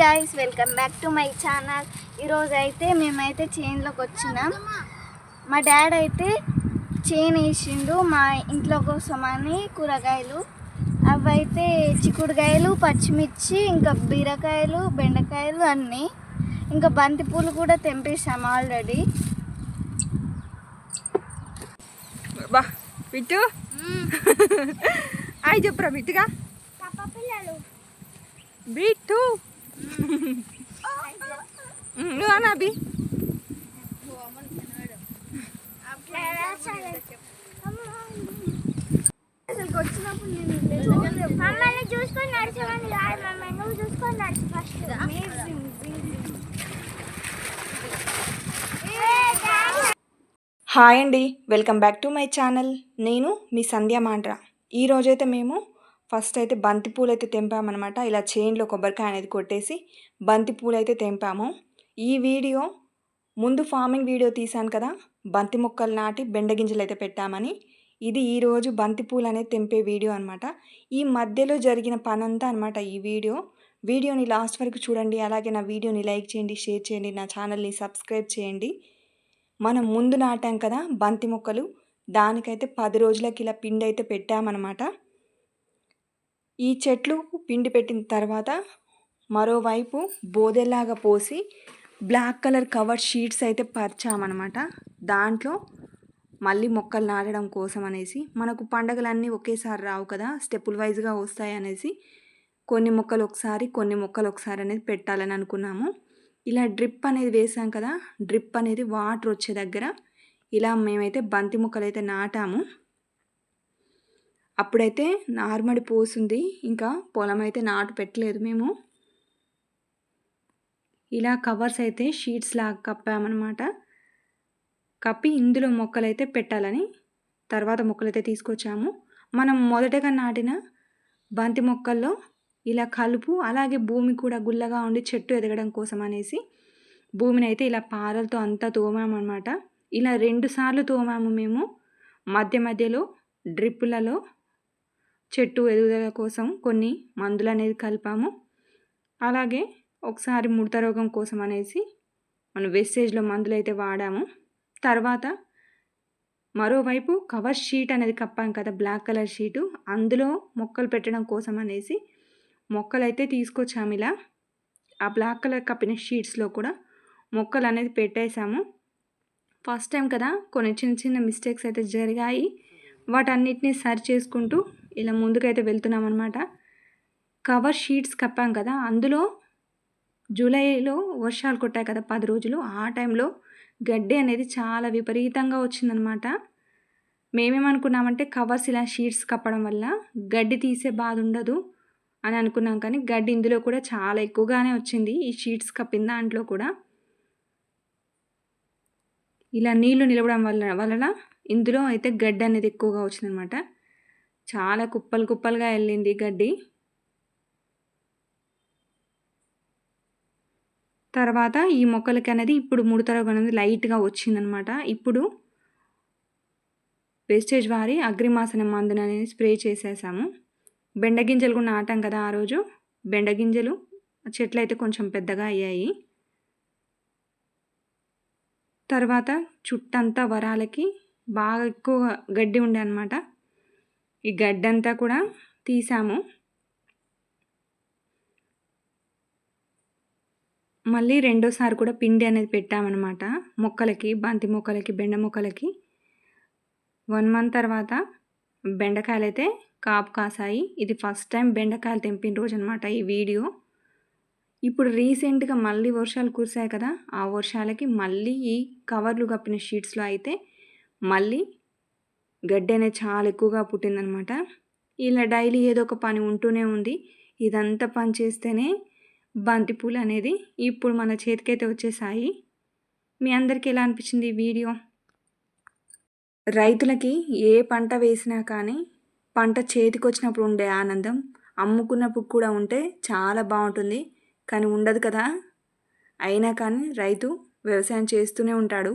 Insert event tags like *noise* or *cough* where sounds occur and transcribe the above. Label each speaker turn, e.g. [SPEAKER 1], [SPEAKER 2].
[SPEAKER 1] Guys welcome back to my channel ఈరోజు అయితే మేమైతే చేన్లోకి వచ్చినాం. మా డాడ్ అయితే చేన్ వేసిండు మా ఇంట్లో కోసమని కూరగాయలు. అవైతే చిక్కుడుకాయలు పచ్చిమిర్చి ఇంకా బీరకాయలు బెండకాయలు అన్నీ. ఇంకా బంతిపూలు కూడా తెంపేసాం ఆల్రెడీ
[SPEAKER 2] బా బిట్టు అయి *laughs* చెప్పురా బిట్టుగా బిట్టు నువ్వు అన్నా అభి
[SPEAKER 1] అసలు వచ్చినప్పుడు నేను
[SPEAKER 3] మమ్మల్ని చూసుకొని నడిచేవాడిని కాదు మమ్మల్ని. నువ్వు చూసుకొని నడిచి ఫస్ట్
[SPEAKER 2] హాయ్ అండి welcome back to my channel. నేను మీ సంధ్య మాండ్రా. ఈ రోజైతే మేము ఫస్ట్ అయితే బంతి పూలు అయితే తెంపామన్నమాట. ఇలా చైన్లో కొబ్బరికాయ అనేది కొట్టేసి బంతి పూలు అయితే తెంపాము. ఈ వీడియో ముందు ఫార్మింగ్ వీడియో తీశాను కదా బంతి మొక్కలు నాటి బెండ గింజలు అయితే పెట్టామని. ఇది ఈరోజు బంతి పూలు అనేది తెంపే వీడియో అనమాట ఈ మధ్యలో జరిగిన పనంతా అనమాట ఈ వీడియో. వీడియోని లాస్ట్ వరకు చూడండి అలాగే నా వీడియోని లైక్ చేయండి షేర్ చేయండి నా ఛానల్ని సబ్స్క్రైబ్ చేయండి. మనం ముందు నాటాం కదా బంతి మొక్కలు దానికైతే పది రోజులకి ఇలా పిండి అయితే పెట్టామన్నమాట. ఈ చెట్లు పిండి పెట్టిన తర్వాత మరోవైపు బోదెలాగా పోసి బ్లాక్ కలర్ కవర్ షీట్స్ అయితే పరిచామన్నమాట. దాంట్లో మళ్ళీ మొక్కలు నాటడం కోసం అనేసి మనకు పండగలన్నీ ఒకేసారి రావు కదా స్టెప్పుల్ వైజ్గా వస్తాయి అనేసి కొన్ని మొక్కలు ఒకసారి కొన్ని మొక్కలు ఒకసారి అనేది పెట్టాలని అనుకున్నాము. ఇలా డ్రిప్ అనేది వేసాం కదా డ్రిప్ అనేది వాటర్ వచ్చే దగ్గర ఇలా మేమైతే బంతి మొక్కలు అయితే నాటాము. అప్పుడైతే నార్మడి పోసింది. ఇంకా పొలం అయితే నాటు పెట్టలేదు మేము. ఇలా కవర్స్ అయితే షీట్స్ లాగా కప్పామన్నమాట. కప్పి ఇందులో మొక్కలైతే పెట్టాలని తర్వాత మొక్కలైతే తీసుకొచ్చాము. మనం మొదటగా నాటిన బంతి మొక్కల్లో ఇలా కలుపు అలాగే భూమి కూడా గుల్లగా ఉండి చెట్టు ఎదగడం కోసం అనేసి భూమిని అయితే ఇలా పారలతో అంతా తోమామన్నమాట. ఇలా రెండుసార్లు తోమాము మేము. మధ్య మధ్యలో డ్రిప్పులలో చెట్టు ఎదుగుదల కోసం కొన్ని మందులు అనేది కలిపాము. అలాగే ఒకసారి ముడత రోగం కోసం అనేసి మనం వెస్టేజ్లో మందులు అయితే వాడాము. తర్వాత మరోవైపు కవర్ షీట్ అనేది కప్పాం కదా బ్లాక్ కలర్ షీటు. అందులో మొక్కలు పెట్టడం కోసం అనేసి మొక్కలు అయితే తీసుకొచ్చాము ఇలా. ఆ బ్లాక్ కలర్ కప్పిన షీట్స్లో కూడా మొక్కలు అనేది పెట్టేశాము ఫస్ట్ టైం కదా కొన్ని చిన్న చిన్న మిస్టేక్స్ అయితే జరిగాయి. వాటన్నిటిని సరి చేసుకుంటూ ఇలా ముందుకైతే వెళ్తున్నాం అనమాట కవర్ షీట్స్ కప్పాం కదా అందులో జూలైలో వర్షాలు కొట్టాయి కదా పది రోజులు ఆ టైంలో గడ్డి అనేది చాలా విపరీతంగా వచ్చిందనమాట మేమేమనుకున్నామంటే కవర్స్ ఇలా షీట్స్ కప్పడం వల్ల గడ్డి తీసే బాధ ఉండదు అని అనుకున్నాం కానీ గడ్డి ఇందులో కూడా చాలా ఎక్కువగానే వచ్చింది ఈ షీట్స్ కప్పిన దాంట్లో కూడా. ఇలా నీళ్ళు నిలవడం వల్ల వలన ఇందులో అయితే గడ్డి అనేది ఎక్కువగా వచ్చిందనమాట చాలా కుప్పలు కుప్పలుగా వెళ్ళింది గడ్డి. తర్వాత ఈ మొక్కలకి అనేది ఇప్పుడు ముడతలు అనేది లైట్గా వచ్చిందనమాట. ఇప్పుడు వేస్టేజ్ వారి అగ్రిమాసన మందుని అనేది స్ప్రే చేసేసాము. బెండ గింజలు కూడా నాటాం కదా ఆ రోజు. బెండ గింజలు చెట్లు అయితే కొంచెం పెద్దగా అయ్యాయి. తర్వాత చుట్టంతా వరాలకి బాగా ఎక్కువ గడ్డి ఉండే అనమాట ఈ గడ్డంతా కూడా తీసాము. మళ్ళీ రెండోసారి కూడా పిండి అనేది పెట్టామన్నమాట. మొక్కలకి బంతి మొక్కలకి బెండ మొక్కలకి. వన్ మంత్ తర్వాత బెండకాయలు అయితే కాపు కాసాయి. ఇది ఫస్ట్ టైం బెండకాయలు తెంపిన రోజు అనమాట ఈ వీడియో. ఇప్పుడు రీసెంట్గా మళ్ళీ వర్షాలు కురిసాయి కదా ఆ వర్షాలకి మళ్ళీ ఈ కవర్లు కప్పిన షీట్స్లో అయితే మళ్ళీ గడ్డి అనేది చాలా ఎక్కువగా పుట్టిందనమాట. ఇలా డైలీ ఏదో ఒక పని ఉంటూనే ఉంది. ఇదంతా పని చేస్తేనే బంతిపూలు అనేది ఇప్పుడు మన చేతికైతే వచ్చేసాయి. మీ అందరికీ ఎలా అనిపించింది ఈ వీడియో? రైతులకి ఏ పంట వేసినా కానీ పంట చేతికి వచ్చినప్పుడు ఉండే ఆనందం అమ్ముకున్నప్పుడు కూడా ఉంటే చాలా బాగుంటుంది. కానీ ఉండదు కదా. అయినా కానీ రైతు వ్యవసాయం చేస్తూనే ఉంటాడు.